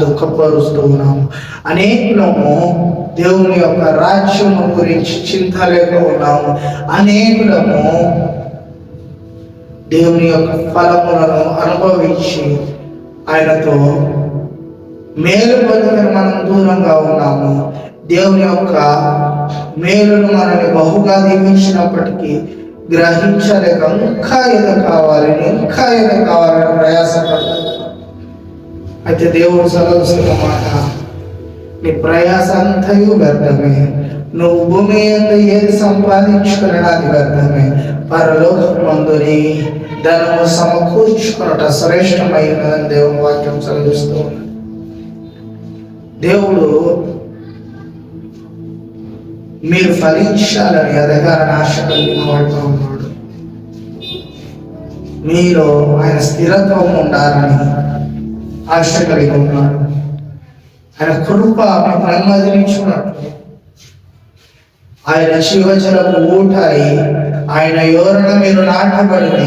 దుఃఖపరుస్తూ ఉన్నాము అనేకులము దేవుని యొక్క రాజ్యము గురించి చింత లేక ఉన్నాము. అనేకులము దేవుని యొక్క ఫలములను అనుభవించి ఆయనతో మేలు పొందుకొని మనం దూరంగా ఉన్నాము. దేవుని యొక్క మేలును మనల్ని బహుగా దీవించినప్పటికీ గ్రహించలేక ఇంకా ఏదో కావాలని ఇంకా ఏదో కావాలని ప్రయాసపడతాం అయితే దేవుడు సలహస్తున్న మాట నీ ప్రయాస అంతయు వ్యర్థమే. నువ్వు భూమి ఎందు ఏది సంపాదించుకున్నా అది వ్యర్థమే. పరలోకమందుని ధనము సమకూర్చుకున్నట శ్రేష్టమైనదని దేవుని వాక్యం చదివిస్తూ ఉంది. దేవుడు మీరు ఫలించాలని అధికార ఆశ కలిగిన వాడుతూ ఉన్నాడు. మీరు ఆయన స్థిరత్వం ఉండాలని ఆశ కలిగి ఉన్నారు ఆయన కృప మీకు ఆయన శివజలకు ఊటాయి ఆయన యోరణ మీరు నాటబడి